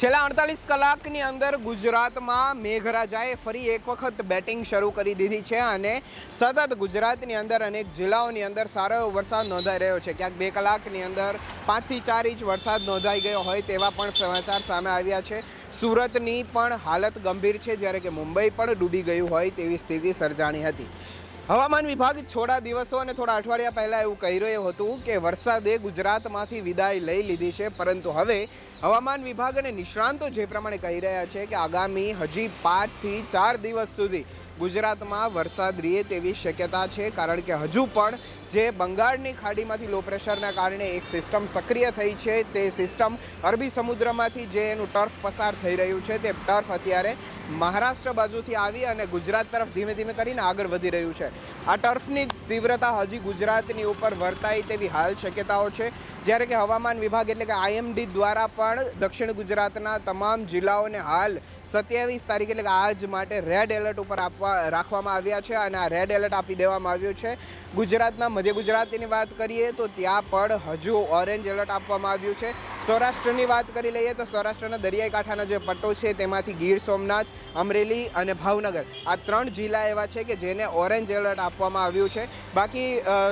છેલ્લા અડતાલીસ કલાકની અંદર ગુજરાતમાં મેઘરાજાએ ફરી એક વખત બેટિંગ શરૂ કરી દીધી છે અને સતત ગુજરાતની અંદર અનેક જિલ્લાઓની અંદર સારો એવો વરસાદ નોંધાઈ રહ્યો છે. ક્યાંક બે કલાકની અંદર પાંચથી ચાર ઇંચ વરસાદ નોંધાઈ ગયો હોય તેવા પણ સમાચાર સામે આવ્યા છે. સુરતની પણ હાલત ગંભીર છે, જ્યારે કે મુંબઈ પણ ડૂબી ગયું હોય તેવી સ્થિતિ સર્જાણી હતી. હવામાન વિભાગ થોડા દિવસો અને થોડા અઠવાડિયા પહેલાં એવું કહી રહ્યું હતું કે વરસાદે ગુજરાતમાંથી વિદાય લઈ લીધી છે, પરંતુ હવે હવામાન વિભાગ અને નિષ્ણાંતો જે પ્રમાણે કહી રહ્યા છે કે આગામી હજી પાંચથી ચાર દિવસ સુધી ગુજરાતમાં વરસાદ રહે તેવી શક્યતા છે, કારણ કે હજુ પણ જે બંગાળની ખાડીમાંથી લો પ્રેશરના કારણે એક સિસ્ટમ સક્રિય થઈ છે, તે સિસ્ટમ અરબી સમુદ્રમાંથી જે એનું ટર્ફ પસાર થઈ રહ્યું છે, તે ટર્ફ અત્યારે મહારાષ્ટ્ર બાજુથી આવી અને ગુજરાત તરફ ધીમે ધીમે કરીને આગળ વધી રહ્યું છે. આ ટર્ફની તીવ્રતા હજી ગુજરાતની ઉપર વર્તાય તેવી હાલ શક્યતાઓ છે. જ્યારે કે હવામાન વિભાગ એટલે કે આઈએમડી દ્વારા પણ દક્ષિણ ગુજરાતના તમામ જિલ્લાઓને હાલ સત્યાવીસ તારીખ એટલે કે આજ માટે રેડ એલર્ટ ઉપર આપવા રાખવામાં આવ્યા છે અને આ રેડ એલર્ટ આપી દેવામાં આવ્યું છે. ગુજરાતના મધ્ય ગુજરાતની વાત કરીએ તો ત્યાં પણ હજુ ઓરેન્જ એલર્ટ આપવામાં આવ્યું છે. સૌરાષ્ટ્રની વાત કરી લઈએ તો સૌરાષ્ટ્રના દરિયાઈ કાંઠાનો જે પટ્ટો છે તેમાંથી ગીર સોમનાથ, અમરેલી અને ભાવનગર આ ત્રણ જિલ્લા એવા છે કે જેને ઓરેન્જ એલર્ટ આપવામાં આવ્યું છે. બાકી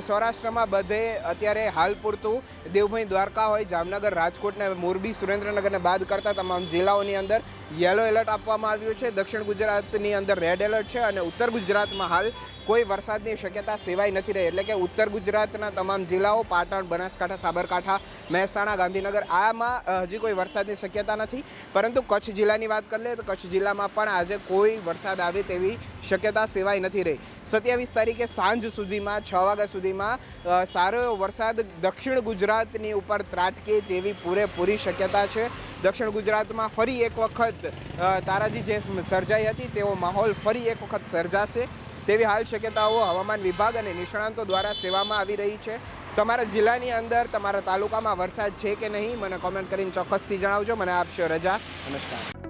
સૌરાષ્ટ્રમાં બધે અત્યારે હાલ પૂરતું દેવભૂમિ દ્વારકા હોય, જામનગર રાજકોટને મોરબી, સુરેન્દ્રનગરને બાદ કરતા તમામ જિલ્લાઓની અંદર યલો એલર્ટ આપવામાં આવ્યું છે. દક્ષિણ ગુજરાતની અંદર રેડ એલર્ટ છે અને ઉત્તર ગુજરાતમાં હાલ કોઈ વરસાદની શક્યતા સેવાય નથી રહી. એટલે કે ઉત્તર ગુજરાતના તમામ જિલ્લાઓ, પાટણ, બનાસકાંઠા, સાબરકાંઠા, મહેસાણા, ગાંધીનગર, આમાં હજી કોઈ વરસાદની શક્યતા નથી. પરંતુ કચ્છ જિલ્લાની વાત કરી લઈએ તો કચ્છ જિલ્લામાં પણ આજે કોઈ વરસાદ આવે તેવી શક્યતા સેવાય નથી રહી. સત્યાવીસ તારીખે સાંજ સુધીમાં, છ વાગ્યા સુધીમાં સારો વરસાદ દક્ષિણ ગુજરાતની ઉપર ત્રાટકે તેવી પૂરેપૂરી શક્યતા છે. દક્ષિણ ગુજરાતમાં ફરી એક વખત તારાજી જે સર્જાઈ હતી, તેવો માહોલ ફરી એક વખત સર્જાશે. તેવી હાલ શક્યતાઓ હવામાન વિભાગ અને નિષ્ણાંતો દ્વારા સેવામાં આવી રહી છે. તમારા જિલ્લાની અંદર, તમારા તાલુકામાં વરસાદ છે કે નહીં, મને કોમેન્ટ કરીને ચોક્કસથી જણાવજો. મને આપશો રજા. નમસ્કાર.